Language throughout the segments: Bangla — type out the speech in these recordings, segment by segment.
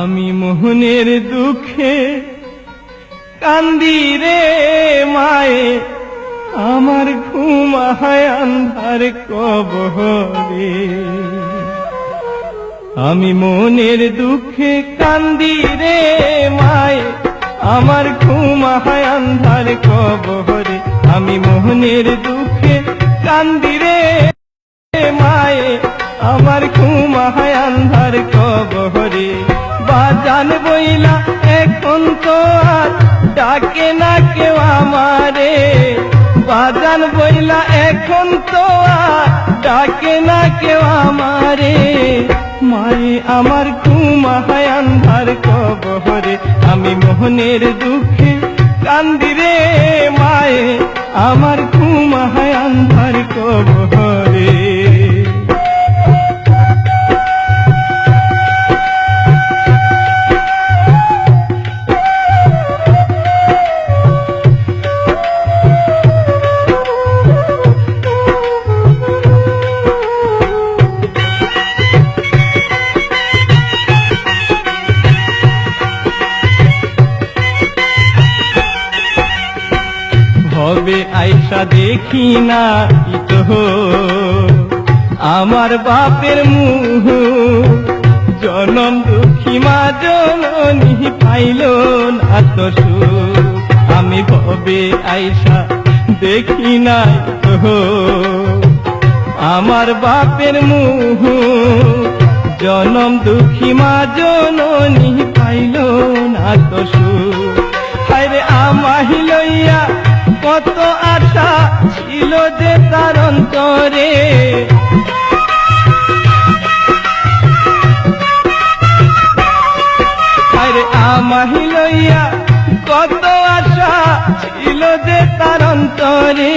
আমি মোহনের দুঃখে কান্দি রে মায়ে, আমার ঘুম হয় কব হবে আমি মনের দুঃখে কান্দি রে মায়ে, আমার ঘুম হয় কব হরে আমি মোহনের দুঃখে কান্দি রে মায়ে, আমার ঘুম হয় কব হরে বাজান বইলা, এখন তো আর ডাকে না কেউ আমারে। বাজান বইলা, এখন তো আর ডাকে না কেউ আমারে। মায়ে আমার ঘুম হয় আন্ধার কবরে আমি মোহনের দুঃখে কান্দি রে মায়ে। আমার হবে আইসা দেখি না আমার বাপের মুহ জনম দুঃখী মা জননী পাইল না তো আমি ভবে আইসা দেখি না আমার বাপের মুহ জনম দুঃখী মা জননী পাইল না তো অন্তরে। আরে আমাহি লইয়া কত আশা ছিল যে তার অন্তরে।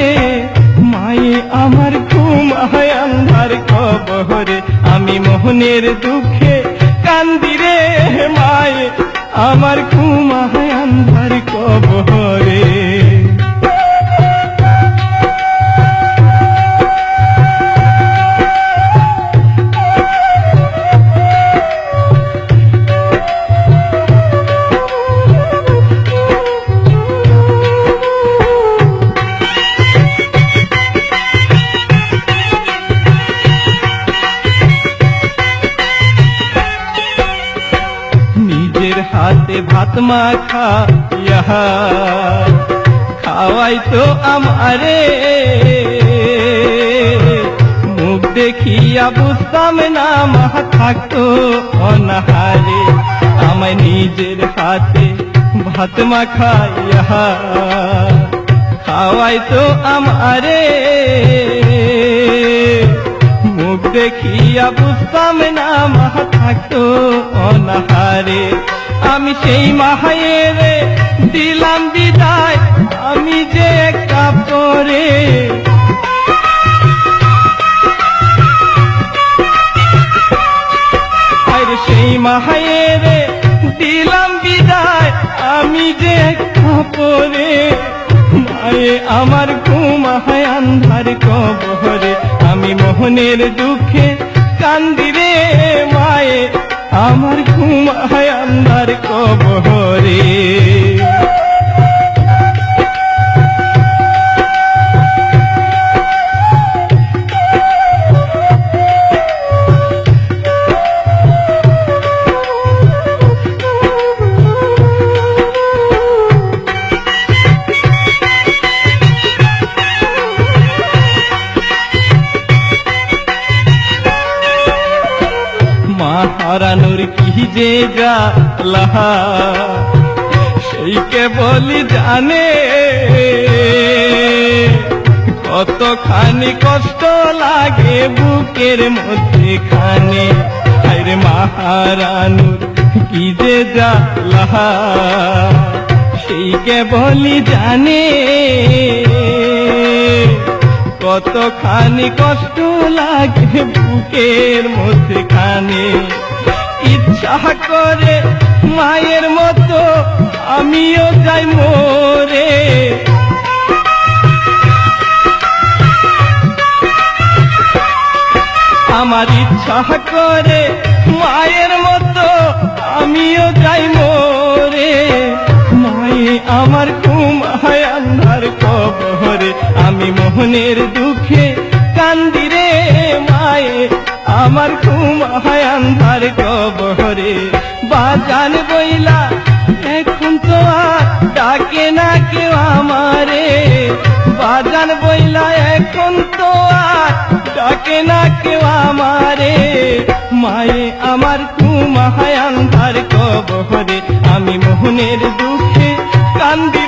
মায়ে আমার ঘুম হয় আন্ধার কবরে আমি মোহনের দুঃখে কান্দি রে মায়ে। আমার ঘুম হয় আন্ধার কবরে নিজের হাতে ভাত মাখা ইহা। খাওয়াই তো আমারে। মুখ দেখিয়া বুঝতাম না, মা থাকতো অনাহারে। আমায় নিজের হাতে ভাত মাখা ইহা। খাওয়াই তো আমারে। মুখ দেখিয়া বুঝতাম না, মা থাকতো অনাহারে। আমি সেই মাহায়ের দিলাম বিদায়, আমি যে কাপড়ে আর সেই মাহায়ের দিলাম বিদায়, আমি যে কাপড়ে মায়ে আমার ঘুম হয় আন্ধার কবরে, আমি মোহনের দুঃখে কান্দি রে মায়ে। আমার ঘুম কবরে হারানোর যে জ্বালা সেইকে বলি জানে। কতখানি কষ্ট লাগে বুকের মধ্যে খানে আরে মা হারানোর কি যে জ্বালা সেইকে বলি জানে। কতখানি কষ্ট লাগে বুকের মধ্যে খানে ইচ্ছা করে মায়ের মতো, আমিও যাই মোরে। আমার ইচ্ছা করে মায়ের মতো, আমিও যাই মোরে। মায়ে আমার ঘুম হয় আন্ধার কবরে, আমি মোহনের দুঃখে কান্দি আমার ঘুম হয় আন্ধার কবরে বাজান বইলা, এখন তো আর ডাকে না কেউ আমারে। বাজান বইলা, এখন তো আর ডাকে না কেউ আমারে। মায়ে, আমার ঘুম হয় আন্ধার কবরে আমি মোহনের দুঃখে কান্দি